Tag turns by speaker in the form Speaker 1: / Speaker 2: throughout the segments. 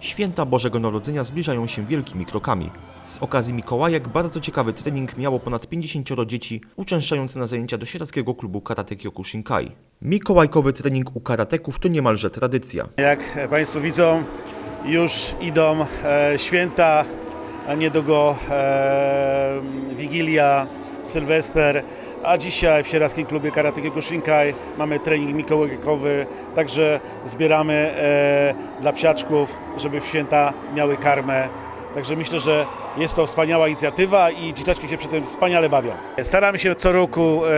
Speaker 1: Święta Bożego Narodzenia zbliżają się wielkimi krokami. Z okazji Mikołajek bardzo ciekawy trening miało ponad 50 dzieci uczęszczających na zajęcia do sieradzkiego klubu Karate Kyokushinkai. Mikołajkowy trening u karateków to niemalże tradycja.
Speaker 2: Jak Państwo widzą, już idą e, święta, a niedługo e, Wigilia, Sylwester, a dzisiaj w Sieradzkim Klubie Karate Kyokushinkai mamy trening mikołajkowy, także zbieramy e, dla psiaczków, żeby w święta miały karmę. Także myślę, że jest to wspaniała inicjatywa i dzieciaczki się przy tym wspaniale bawią. Staramy się co roku e,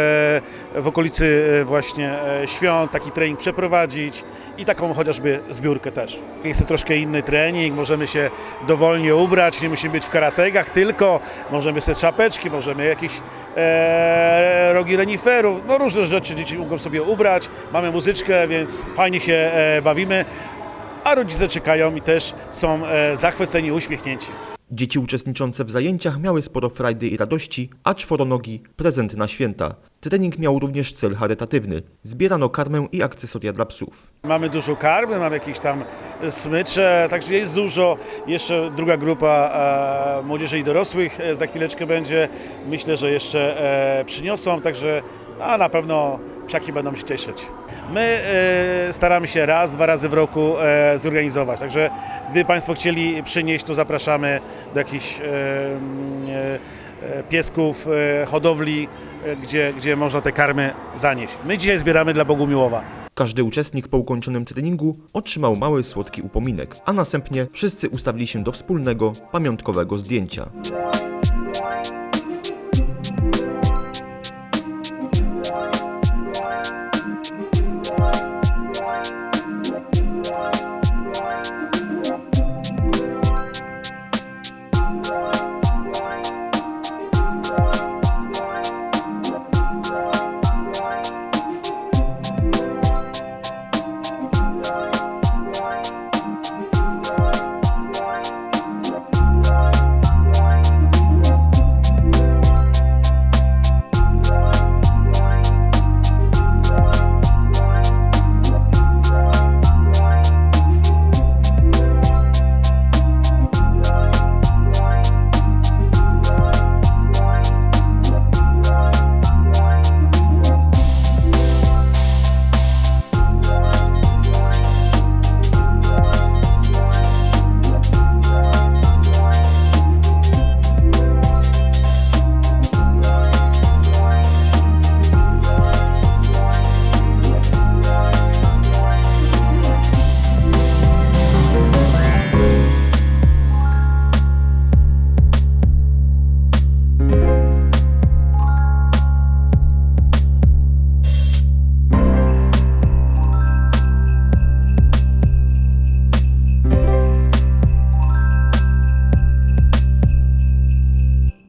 Speaker 2: w okolicy e, właśnie e, świąt taki trening przeprowadzić i taką chociażby zbiórkę też. Jest to troszkę inny trening, możemy się dowolnie ubrać, nie musimy być w karategach, tylko możemy sobie czapeczki, możemy jakieś e, rogi reniferów, no różne rzeczy dzieci mogą sobie ubrać, mamy muzyczkę, więc fajnie się bawimy, a rodzice czekają i też są e, zachwyceni, uśmiechnięci.
Speaker 1: Dzieci uczestniczące w zajęciach miały sporo frajdy i radości, a czworonogi prezenty na święta. Trening miał również cel charytatywny. Zbierano karmę i akcesoria dla psów.
Speaker 2: Mamy dużo karmy, mamy jakieś tam smycze, także jest dużo. Jeszcze druga grupa e, młodzieży i dorosłych e, za chwileczkę będzie. Myślę, że jeszcze e, przyniosą, także a na pewno psiaki będą się cieszyć. My e, staramy się raz, dwa razy w roku e, zorganizować, także gdy Państwo chcieli przynieść, to zapraszamy do jakichś e, piesków, e, hodowli, e, gdzie, gdzie można te karmy zanieść. My dzisiaj zbieramy dla Bogumiłowa.
Speaker 1: Każdy uczestnik po ukończonym treningu otrzymał mały słodki upominek, a następnie wszyscy ustawili się do wspólnego, pamiątkowego zdjęcia.